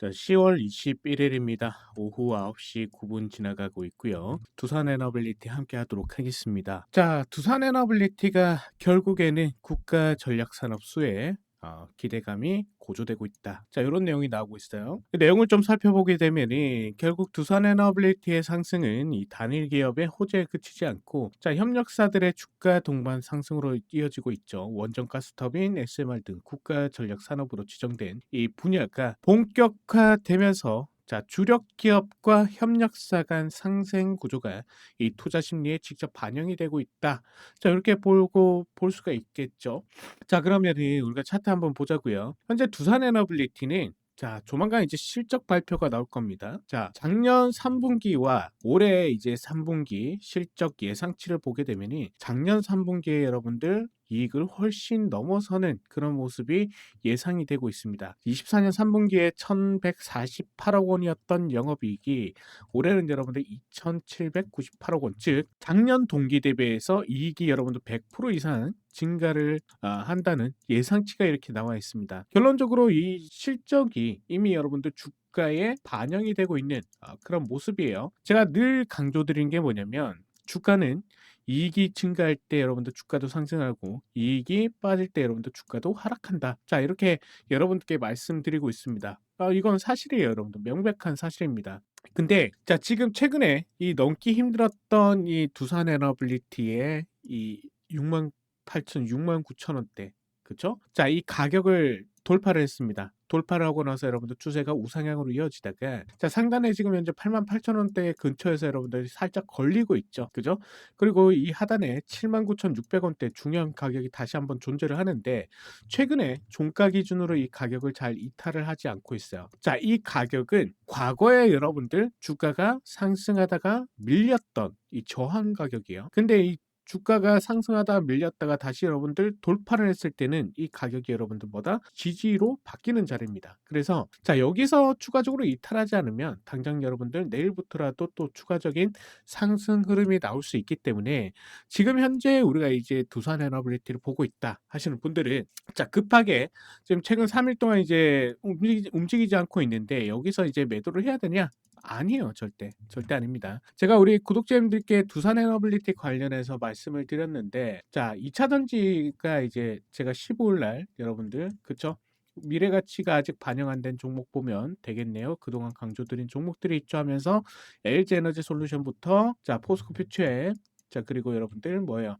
자, 10월 21일입니다. 오후 9시 9분 지나가고 있고요. 두산 에너빌리티 함께 하도록 하겠습니다. 자, 두산 에너빌리티가 결국에는 국가 전략 산업 수에 어, 기대감이 고조되고 있다. 자, 이런 내용이 나오고 있어요. 그 내용을 좀 살펴보게 되면이 결국 두산 에너빌리티의 상승은 이 단일 기업의 호재에 그치지 않고 자, 협력사들의 주가 동반 상승으로 이어지고 있죠. 원전 가스 터빈, SMR 등 국가 전략 산업으로 지정된 이 분야가 본격화되면서 자, 주력 기업과 협력사 간 상생 구조가 이 투자 심리에 직접 반영이 되고 있다. 자, 이렇게 보고 볼 수가 있겠죠. 자, 그러면은 우리가 차트 한번 보자고요. 현재 두산 에너빌리티는 자, 조만간 이제 실적 발표가 나올 겁니다. 자, 작년 3분기와 올해 이제 3분기 실적 예상치를 보게 되면이 작년 3분기에 여러분들 이익을 훨씬 넘어서는 그런 모습이 예상이 되고 있습니다. 24년 3분기에 1,148억 원이었던 영업이익이 올해는 여러분들 2,798억 원, 즉 작년 동기 대비해서 이익이 여러분들 100% 이상 증가를 아, 한다는 예상치가 이렇게 나와 있습니다. 결론적으로 이 실적이 이미 여러분들 주가에 반영이 되고 있는 아, 그런 모습이에요. 제가 늘 강조드린 게 뭐냐면 주가는 이익이 증가할 때 여러분들 주가도 상승하고 이익이 빠질 때 여러분들 주가도 하락한다. 자 이렇게 여러분들께 말씀드리고 있습니다. 아, 이건 사실이에요, 여러분들 명백한 사실입니다. 근데 자 지금 최근에 이 넘기 힘들었던 이 두산 에너빌리티의 이 6만 8천, 6만 9천 원대, 그쵸? 자, 이 가격을 돌파를 했습니다. 돌파를 하고 나서 여러분들 추세가 우상향으로 이어지다가 자 상단에 지금 현재 8만 8천 원대 근처에서 여러분들이 살짝 걸리고 있죠. 그죠? 그리고 이 하단에 7만 9천 6백 원대 중요한 가격이 다시 한번 존재를 하는데 최근에 종가 기준으로 이 가격을 잘 이탈을 하지 않고 있어요. 자, 이 가격은 과거에 여러분들 주가가 상승하다가 밀렸던 이 저항 가격이에요. 근데 이 주가가 상승하다 밀렸다가 다시 여러분들 돌파를 했을 때는 이 가격이 여러분들 보다 지지로 바뀌는 자리입니다. 그래서 자 여기서 추가적으로 이탈하지 않으면 당장 여러분들 내일부터라도 또 추가적인 상승 흐름이 나올 수 있기 때문에 지금 현재 우리가 이제 두산 에너빌리티를 보고 있다 하시는 분들은 자 급하게 지금 최근 3일 동안 이제 움직이지, 움직이지 않고 있는데 여기서 이제 매도를 해야 되냐? 아니에요, 절대. 절대 아닙니다. 제가 우리 구독자님들께 두산 에너빌리티 관련해서 말씀을 드렸는데, 자, 2차 전지가 이제 제가 15일 날 여러분들, 그쵸? 미래 가치가 아직 반영 안 된 종목 보면 되겠네요. 그동안 강조드린 종목들이 있죠 하면서 LG 에너지 솔루션부터 자, 포스코 퓨처에 자, 그리고 여러분들 뭐예요?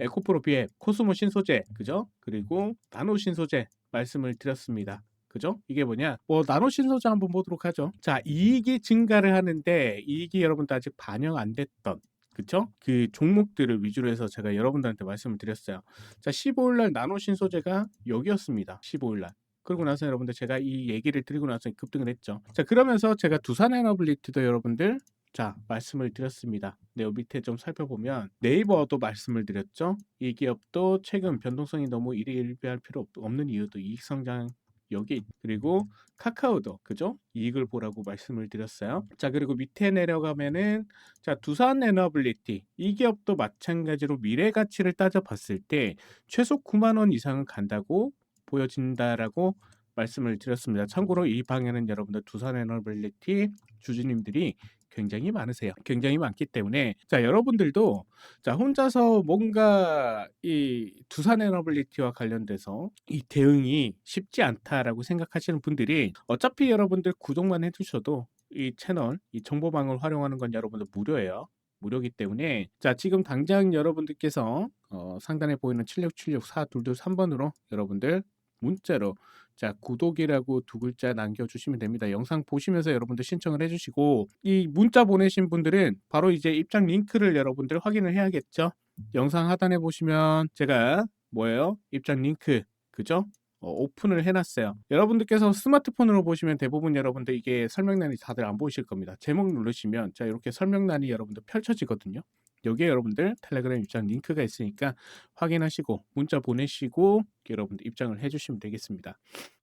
에코프로 비앱, 코스모 신소재, 그죠? 그리고 나노 신소재 말씀을 드렸습니다. 그죠? 이게 뭐냐? 뭐 나노 신소재 한번 보도록 하죠. 자, 이익이 증가를 하는데 이익이 여러분들 아직 반영 안 됐던 그쵸? 그 종목들을 위주로 해서 제가 여러분들한테 말씀을 드렸어요. 자, 15일 날 나노 신소재가 여기였습니다. 15일 날. 그러고 나서 여러분들 제가 이 얘기를 드리고 나서 급등을 했죠. 자, 그러면서 제가 두산 에너빌리티도 여러분들 자, 말씀을 드렸습니다. 네, 요 밑에 좀 살펴보면 네이버도 말씀을 드렸죠. 이 기업도 최근 변동성이 너무 일희일비할 필요 없- 없는 이유도 이익 성장 여기 그리고 카카오도 그죠? 이익을 보라고 말씀을 드렸어요. 자 그리고 밑에 내려가면은 자 두산 에너빌리티 이 기업도 마찬가지로 미래 가치를 따져봤을 때 최소 9만 원 이상은 간다고 보여진다라고 말씀을 드렸습니다. 참고로 이 방에는 여러분들 두산 에너빌리티 주주님들이 굉장히 많으세요. 굉장히 많기 때문에 자 여러분들도 자 혼자서 뭔가 이 두산 에너빌리티와 관련돼서 이 대응이 쉽지 않다라고 생각하시는 분들이 어차피 여러분들 구독만 해주셔도 이 채널 이 정보방을 활용하는 건 여러분들 무료예요. 무료기 때문에 자 지금 당장 여러분들께서 어, 상단에 보이는 7676 422 3번으로 여러분들 문자로 자 구독이라고 두 글자 남겨주시면 됩니다. 영상 보시면서 여러분들 신청을 해주시고 이 문자 보내신 분들은 바로 이제 입장 링크를 여러분들 확인을 해야겠죠. 영상 하단에 보시면 제가 뭐예요? 입장 링크 그죠? 어, 오픈을 해놨어요. 여러분들께서 스마트폰으로 보시면 대부분 여러분들 이게 설명란이 다들 안 보이실 겁니다. 제목 누르시면 자 이렇게 설명란이 여러분들 펼쳐지거든요. 여기에 여러분들 텔레그램 입장 링크가 있으니까 확인하시고 문자 보내시고 여러분들 입장을 해주시면 되겠습니다.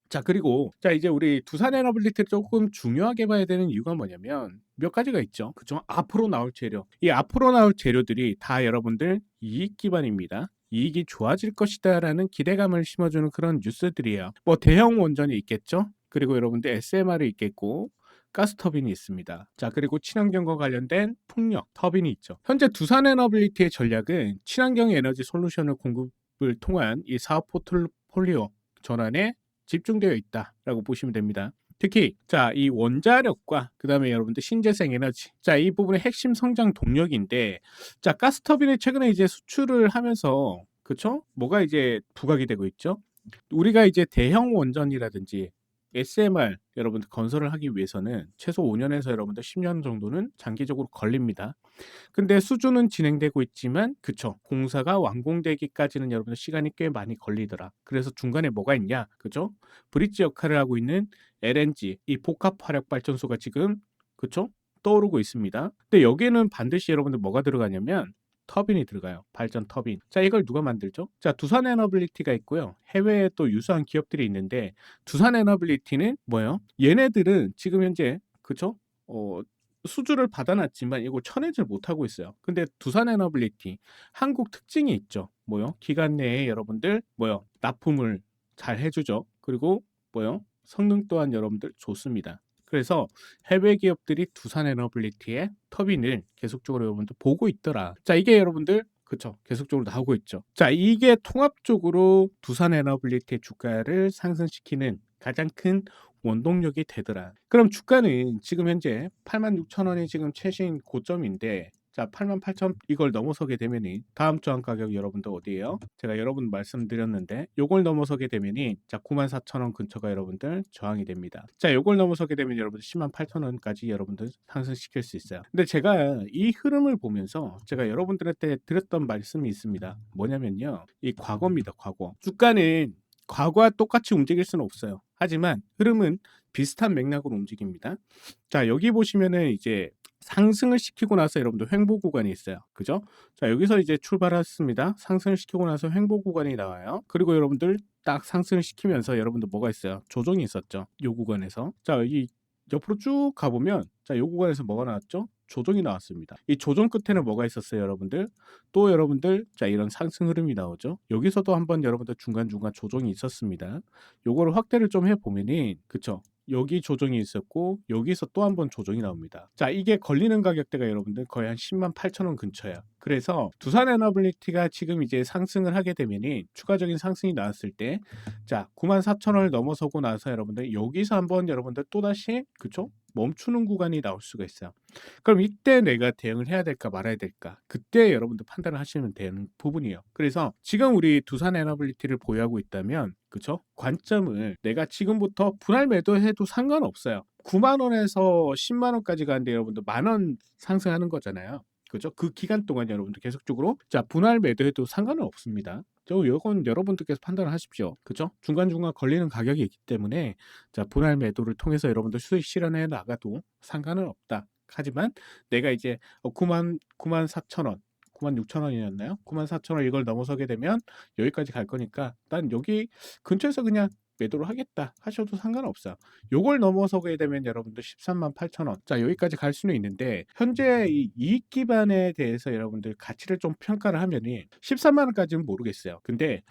자 그리고 자 이제 우리 두산 에너빌리티를 조금 중요하게 봐야 되는 이유가 뭐냐면 몇 가지가 있죠. 그죠? 앞으로 나올 재료. 이 앞으로 나올 재료들이 다 여러분들 이익 기반입니다. 이익이 좋아질 것이다라는 기대감을 심어주는 그런 뉴스들이에요. 뭐 대형 원전이 있겠죠. 그리고 여러분들 SMR이 있겠고 가스 터빈이 있습니다. 자, 그리고 친환경과 관련된 풍력 터빈이 있죠. 현재 두산 에너빌리티의 전략은 친환경 에너지 솔루션을 공급을 통한 이 사업 포트폴리오 전환에 집중되어 있다라고 보시면 됩니다. 특히 자, 이 원자력과 그다음에 여러분들 신재생 에너지. 자, 이 부분의 핵심 성장 동력인데 자, 가스 터빈이 최근에 이제 수출을 하면서 그쵸? 뭐가 이제 부각이 되고 있죠? 우리가 이제 대형 원전이라든지 SMR 여러분들 건설을 하기 위해서는 최소 5년에서 여러분들 10년 정도는 장기적으로 걸립니다. 근데 수주는 진행되고 있지만 그쵸 공사가 완공되기까지는 여러분들 시간이 꽤 많이 걸리더라. 그래서 중간에 뭐가 있냐 그죠? 브릿지 역할을 하고 있는 LNG 이 복합 화력 발전소가 지금 그쵸 떠오르고 있습니다. 근데 여기에는 반드시 여러분들 뭐가 들어가냐면 터빈이 들어가요. 발전 터빈. 자, 이걸 누가 만들죠? 자, 두산 에너빌리티가 있고요. 해외에 또 유사한 기업들이 있는데 두산 에너빌리티는 뭐예요? 얘네들은 지금 현재 그쵸? 어, 수주를 받아놨지만 이걸 쳐내질 못하고 있어요. 근데 두산 에너빌리티 한국 특징이 있죠. 뭐요? 기간 내에 여러분들 뭐요? 납품을 잘 해주죠. 그리고 뭐요? 성능 또한 여러분들 좋습니다. 그래서 해외 기업들이 두산 에너빌리티의 터빈을 계속적으로 여러분들 보고 있더라. 자, 이게 여러분들 그쵸 계속적으로 나오고 있죠. 자, 이게 통합적으로 두산 에너빌리티의 주가를 상승시키는 가장 큰 원동력이 되더라. 그럼 주가는 지금 현재 86,000원이 지금 최신 고점인데 자, 88,000 이걸 넘어서게 되면이 다음 저항 가격 여러분들 어디예요? 제가 여러분 말씀드렸는데 요걸 넘어서게 되면이 자, 94,000원 근처가 여러분들 저항이 됩니다. 자, 요걸 넘어서게 되면 여러분들 108,000원까지 여러분들 상승시킬 수 있어요. 근데 제가 이 흐름을 보면서 제가 여러분들한테 드렸던 말씀이 있습니다. 뭐냐면요. 이 과거입니다. 과거. 주가는 과거와 똑같이 움직일 수는 없어요. 하지만 흐름은 비슷한 맥락으로 움직입니다. 자, 여기 보시면은 이제 상승을 시키고 나서 여러분들 횡보 구간이 있어요. 그죠? 자, 여기서 이제 출발했습니다. 상승을 시키고 나서 횡보 구간이 나와요. 그리고 여러분들 딱 상승을 시키면서 여러분들 뭐가 있어요? 조정이 있었죠. 요 구간에서. 자, 이 옆으로 쭉 가보면 자, 요 구간에서 뭐가 나왔죠? 조정이 나왔습니다. 이 조정 끝에는 뭐가 있었어요, 여러분들? 또 여러분들 자 이런 상승 흐름이 나오죠. 여기서도 한번 여러분들 중간 중간 조정이 있었습니다. 요거를 확대를 좀 해보면은 그쵸? 여기 조정이 있었고 여기서 또 한 번 조정이 나옵니다. 자 이게 걸리는 가격대가 여러분들 거의 한 10만 8천 원 근처야. 그래서 두산 에너빌리티가 지금 이제 상승을 하게 되면은 추가적인 상승이 나왔을 때 자 9만 4천 원을 넘어서고 나서 여러분들 여기서 한번 여러분들 또 다시 그쵸? 멈추는 구간이 나올 수가 있어요. 그럼 이때 내가 대응을 해야 될까 말아야 될까? 그때 여러분들 판단을 하시면 되는 부분이에요. 그래서 지금 우리 두산 에너빌리티를 보유하고 있다면 그쵸? 관점을 내가 지금부터 분할 매도해도 상관없어요. 9만 원에서 10만 원까지 가는데 여러분들 만 원 상승하는 거잖아요. 그죠? 그 기간 동안 여러분들 계속적으로 자 분할 매도해도 상관은 없습니다. 저 이건 여러분들께서 판단을 하십시오. 그죠? 중간중간 걸리는 가격이 있기 때문에 자 분할 매도를 통해서 여러분들 수익 실현해 나가도 상관은 없다. 하지만 내가 이제 9만 9만 4천 원 9만 6천 원이었나요? 9만 4천 원 이걸 넘어서게 되면 여기까지 갈 거니까 난 여기 근처에서 그냥 매도를 하겠다 하셔도 상관없어요. 요걸 넘어서게 되면 여러분들 13만 8천 원. 자, 여기까지 갈 수는 있는데 현재 이 이익 기반에 대해서 여러분들 가치를 좀 평가를 하면이 13만 원까지는 모르겠어요. 근데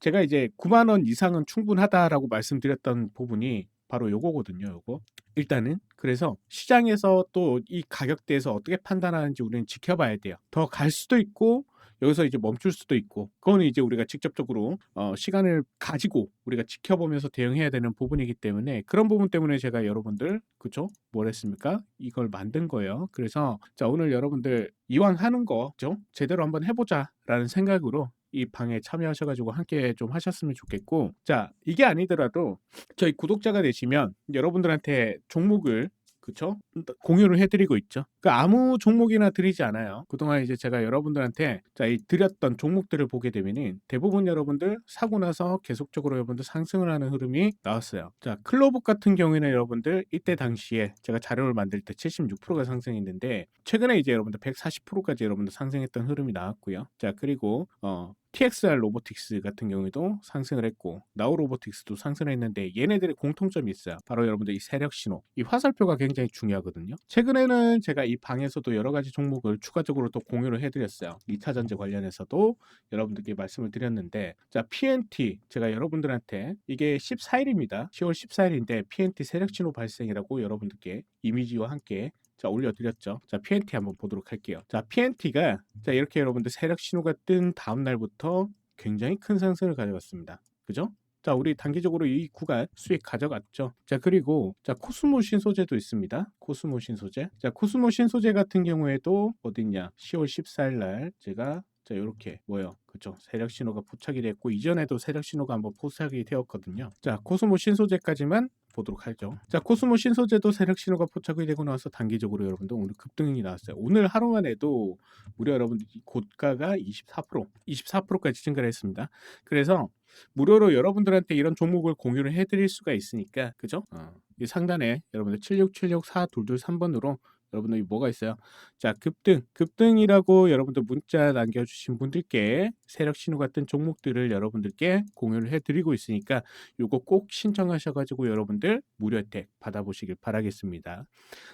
제가 이제 9만 원 이상은 충분하다라고 말씀드렸던 부분이 바로 요거거든요. 요거. 일단은 그래서 시장에서 또 이 가격대에서 어떻게 판단하는지 우리는 지켜봐야 돼요. 더 갈 수도 있고 여기서 이제 멈출 수도 있고 그거는 이제 우리가 직접적으로 어, 시간을 가지고 우리가 지켜보면서 대응해야 되는 부분이기 때문에 그런 부분 때문에 제가 여러분들 그죠? 뭘 했습니까? 이걸 만든 거예요. 그래서 자 오늘 여러분들 이왕 하는 거죠 제대로 한번 해보자라는 생각으로 이 방에 참여하셔가지고 함께 좀 하셨으면 좋겠고 자 이게 아니더라도 저희 구독자가 되시면 여러분들한테 종목을 그쵸? 공유를 해드리고 있죠. 그 아무 종목이나 드리지 않아요. 그동안 이제 제가 여러분들한테 자, 이 드렸던 종목들을 보게 되면은 대부분 여러분들 사고 나서 계속적으로 여러분들 상승을 하는 흐름이 나왔어요. 자, 클로북 같은 경우에는 여러분들 이때 당시에 제가 자료를 만들 때 76%가 상승했는데 최근에 이제 여러분들 140%까지 여러분들 상승했던 흐름이 나왔고요. 자, 그리고 어 TXR 로보틱스 같은 경우에도 상승을 했고 나우 로보틱스도 상승을 했는데 얘네들의 공통점이 있어요. 바로 여러분들 이 세력 신호, 이 화살표가 굉장히 중요하거든요. 최근에는 제가 이 방에서도 여러 가지 종목을 추가적으로 또 공유를 해드렸어요. 2차 전지 관련해서도 여러분들께 말씀을 드렸는데 자 PNT 제가 여러분들한테 이게 14일입니다. 10월 14일인데 PNT 세력 신호 발생이라고 여러분들께 이미지와 함께 자 올려드렸죠. 자 PNT 한번 보도록 할게요. 자 PNT가 자 이렇게 여러분들 세력 신호가 뜬 다음 날부터 굉장히 큰 상승을 가져갔습니다. 그죠? 자 우리 단기적으로 이 구간 수익 가져갔죠. 자 그리고 자 코스모 신 소재도 있습니다. 코스모 신 소재. 자 코스모 신 소재 같은 경우에도 어딨냐? 10월 14일 날 제가 자 이렇게 뭐요? 그죠? 세력 신호가 포착이 됐고 이전에도 세력 신호가 한번 포착이 되었거든요. 자 코스모 신소재까지만 보도록 하죠. 자, 코스모 신소재도 세력 신호가 포착이 되고 나서 단기적으로 여러분들 오늘 급등이 나왔어요. 오늘 하루만 해도 무려 여러분들 고가가 24% 24%까지 증가를 했습니다. 그래서 무료로 여러분들한테 이런 종목을 공유를 해드릴 수가 있으니까 그죠? 어, 이 상단에 여러분들 767642223번으로 여러분들 이 뭐가 있어요? 자, 급등, 급등이라고 여러분들 문자 남겨주신 분들께 세력 신호 같은 종목들을 여러분들께 공유를 해드리고 있으니까 요거 꼭 신청하셔가지고 여러분들 무료 혜택 받아보시길 바라겠습니다.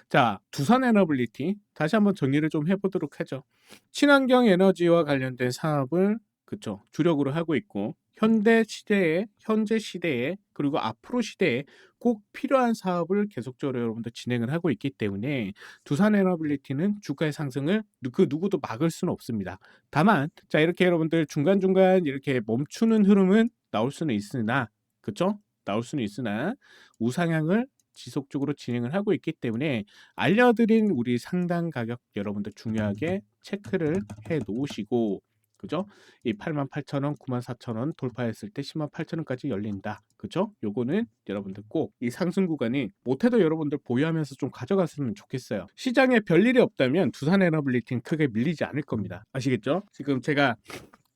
자, 두산 에너빌리티 다시 한번 정리를 좀 해보도록 하죠. 친환경 에너지와 관련된 사업을 그쵸 주력으로 하고 있고 현대 시대에 현재 시대에 그리고 앞으로 시대에 꼭 필요한 사업을 계속적으로 여러분들 진행을 하고 있기 때문에 두산 에너빌리티는 주가의 상승을 누- 그 누구도 막을 수는 없습니다. 다만 자 이렇게 여러분들 중간중간 이렇게 멈추는 흐름은 나올 수는 있으나 그쵸 나올 수는 있으나 우상향을 지속적으로 진행을 하고 있기 때문에 알려드린 우리 상단 가격 여러분들 중요하게 체크를 해 놓으시고 그죠? 이 88,000원, 94,000원 돌파했을 때 108,000원까지 열린다. 그죠? 요거는 여러분들 꼭 이 상승 구간이 못해도 여러분들 보유하면서 좀 가져갔으면 좋겠어요. 시장에 별일이 없다면 두산 에너빌리티는 크게 밀리지 않을 겁니다. 아시겠죠? 지금 제가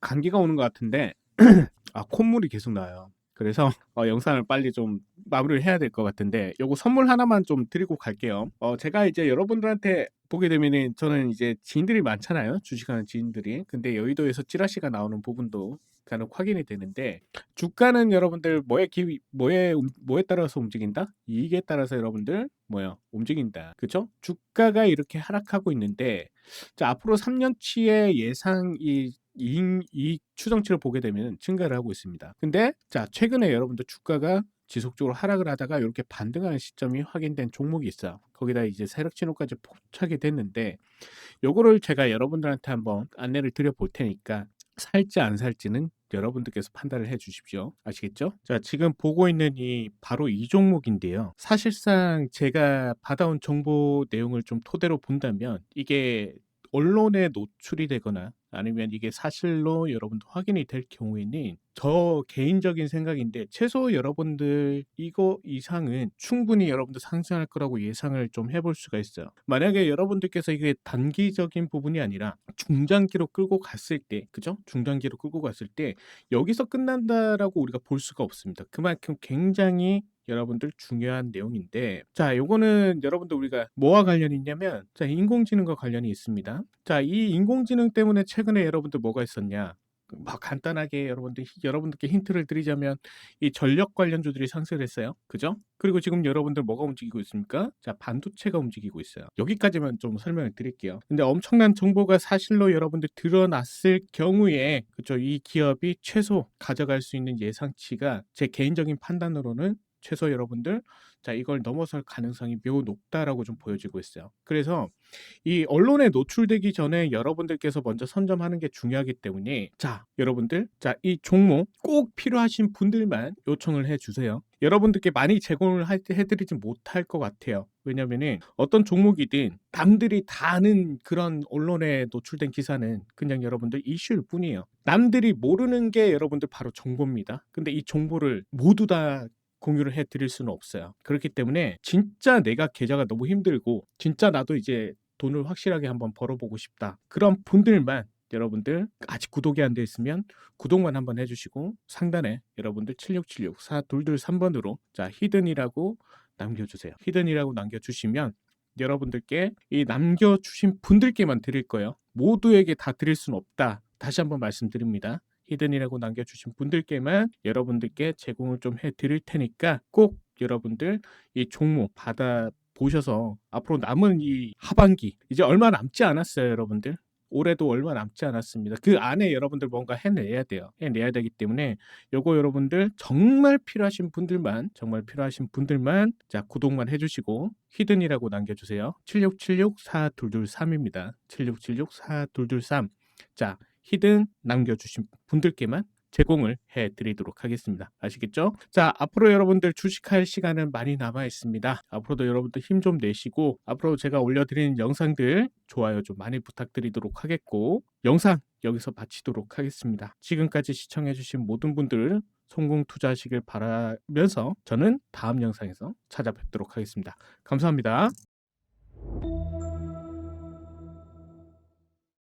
감기가 오는 것 같은데 아 콧물이 계속 나요. 그래서 어, 영상을 빨리 좀 마무리를 해야 될 것 같은데 요거 선물 하나만 좀 드리고 갈게요. 어, 제가 이제 여러분들한테 보게 되면은 저는 이제 지인들이 많잖아요. 주식하는 지인들이. 근데 여의도에서 찌라시가 나오는 부분도 간혹 확인이 되는데 주가는 여러분들 뭐에 기 뭐에 움- 뭐에 따라서 움직인다? 이익에 따라서 여러분들 뭐요? 움직인다. 그렇죠? 주가가 이렇게 하락하고 있는데 자, 앞으로 3년치의 예상 이 이익, 이익 추정치를 보게 되면 증가를 하고 있습니다. 근데 자, 최근에 여러분들 주가가 지속적으로 하락을 하다가 이렇게 반등하는 시점이 확인된 종목이 있어요. 거기다 이제 세력 신호까지 포착이 됐는데 요거를 제가 여러분들한테 한번 안내를 드려 볼 테니까 살지 안 살지는 여러분들께서 판단을 해 주십시오. 아시겠죠? 자, 지금 보고 있는 이 바로 이 종목인데요. 사실상 제가 받아온 정보 내용을 좀 토대로 본다면 이게 언론에 노출이 되거나 아니면 이게 사실로 여러분들 확인이 될 경우에는 저 개인적인 생각인데 최소 여러분들 이거 이상은 충분히 여러분들 상승할 거라고 예상을 좀 해볼 수가 있어요. 만약에 여러분들께서 이게 단기적인 부분이 아니라 중장기로 끌고 갔을 때, 그죠? 중장기로 끌고 갔을 때 여기서 끝난다라고 우리가 볼 수가 없습니다. 그만큼 굉장히 여러분들 중요한 내용인데 자 요거는 여러분들 우리가 뭐와 관련이 있냐면 자 인공지능과 관련이 있습니다. 자 이 인공지능 때문에 최근에 여러분들 뭐가 있었냐? 막 간단하게 여러분들 여러분들께 힌트를 드리자면 이 전력 관련주들이 상승을 했어요. 그죠? 그리고 지금 여러분들 뭐가 움직이고 있습니까? 자 반도체가 움직이고 있어요. 여기까지만 좀 설명을 드릴게요. 근데 엄청난 정보가 사실로 여러분들 드러났을 경우에 그죠 이 기업이 최소 가져갈 수 있는 예상치가 제 개인적인 판단으로는 최소 여러분들 자 이걸 넘어설 가능성이 매우 높다라고 좀 보여지고 있어요. 그래서 이 언론에 노출되기 전에 여러분들께서 먼저 선점하는 게 중요하기 때문에 자 여러분들 자 이 종목 꼭 필요하신 분들만 요청을 해주세요. 여러분들께 많이 제공을 할- 해드리지 못할 것 같아요. 왜냐면은 어떤 종목이든 남들이 다 아는 그런 언론에 노출된 기사는 그냥 여러분들 이슈일 뿐이에요. 남들이 모르는 게 여러분들 바로 정보입니다. 근데 이 정보를 모두 다 공유를 해 드릴 수는 없어요. 그렇기 때문에 진짜 내가 계좌가 너무 힘들고 진짜 나도 이제 돈을 확실하게 한번 벌어보고 싶다. 그런 분들만 여러분들 아직 구독이 안 돼 있으면 구독만 한번 해주시고 상단에 여러분들 7676 4223번으로 자 히든이라고 남겨주세요. 히든이라고 남겨주시면 여러분들께 이 남겨주신 분들께만 드릴 거예요. 모두에게 다 드릴 수는 없다. 다시 한번 말씀드립니다. 히든이라고 남겨주신 분들께만 여러분들께 제공을 좀 해드릴 테니까 꼭 여러분들 이 종목 받아 보셔서 앞으로 남은 이 하반기 이제 얼마 남지 않았어요, 여러분들. 올해도 얼마 남지 않았습니다. 그 안에 여러분들 뭔가 해내야 돼요. 해내야 되기 때문에 요거 여러분들 정말 필요하신 분들만 정말 필요하신 분들만 자 구독만 해주시고 히든이라고 남겨주세요. 7676-4223입니다. 7676-4223. 자 히든 남겨주신 분들께만 제공을 해 드리도록 하겠습니다. 아시겠죠? 자, 앞으로 여러분들 주식할 시간은 많이 남아 있습니다. 앞으로도 여러분들 힘 좀 내시고 앞으로 제가 올려드리는 영상들 좋아요 좀 많이 부탁드리도록 하겠고 영상 여기서 마치도록 하겠습니다. 지금까지 시청해주신 모든 분들 성공 투자하시길 바라면서 저는 다음 영상에서 찾아뵙도록 하겠습니다. 감사합니다.